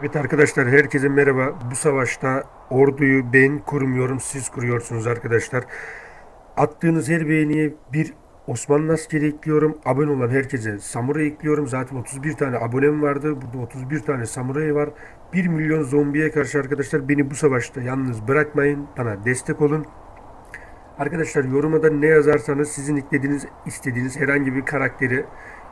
Evet arkadaşlar herkese merhaba. Bu savaşta orduyu ben kurmuyorum siz kuruyorsunuz arkadaşlar. Attığınız her beğeniye bir Osmanlı askeri ekliyorum. Abone olan herkese samuray ekliyorum. Zaten 31 tane abonem vardı. Burada 31 tane samuray var. 1 milyon zombiye karşı arkadaşlar beni bu savaşta yalnız bırakmayın. Bana destek olun. Arkadaşlar yoruma da ne yazarsanız sizin eklediğiniz istediğiniz herhangi bir karakteri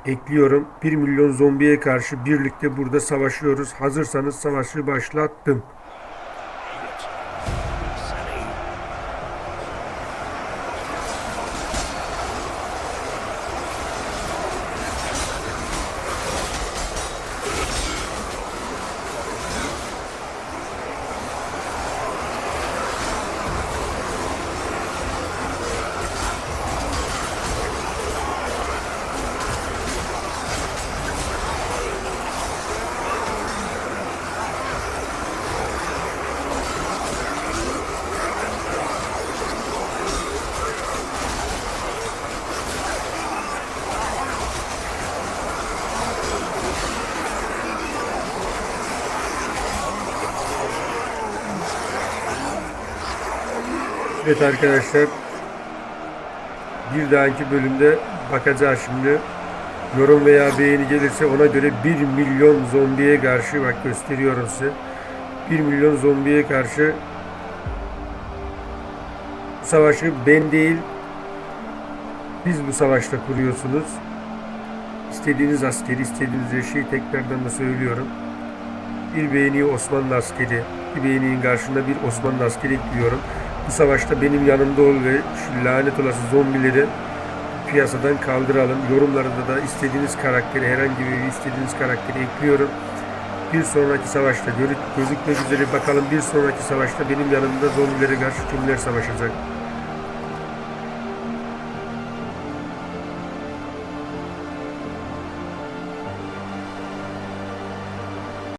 ekliyorum. 1 milyon zombiye karşı birlikte burada savaşıyoruz. Hazırsanız savaşı başlattım. Evet arkadaşlar bir dahaki bölümde bakacağız şimdi. Yorum veya beğeni gelirse ona göre 1 milyon zombiye karşı bak gösteriyorum size. 1 milyon zombiye karşı savaşı ben değil biz bu savaşta kuruyorsunuz. İstediğiniz askeri, istediğiniz her şeyi tekrardan da söylüyorum. Bir beğeni Osmanlı askeri, bir beğeninin karşında bir Osmanlı askeri ekliyorum. Bu savaşta benim yanımda ol ve şu lanet olası zombileri piyasadan kaldıralım. Yorumlarında da istediğiniz karakteri, herhangi bir istediğiniz karakteri ekliyorum. Bir sonraki savaşta görü- gözükmek üzere bakalım bir sonraki savaşta benim yanımda zombilere karşı kimler savaşacak.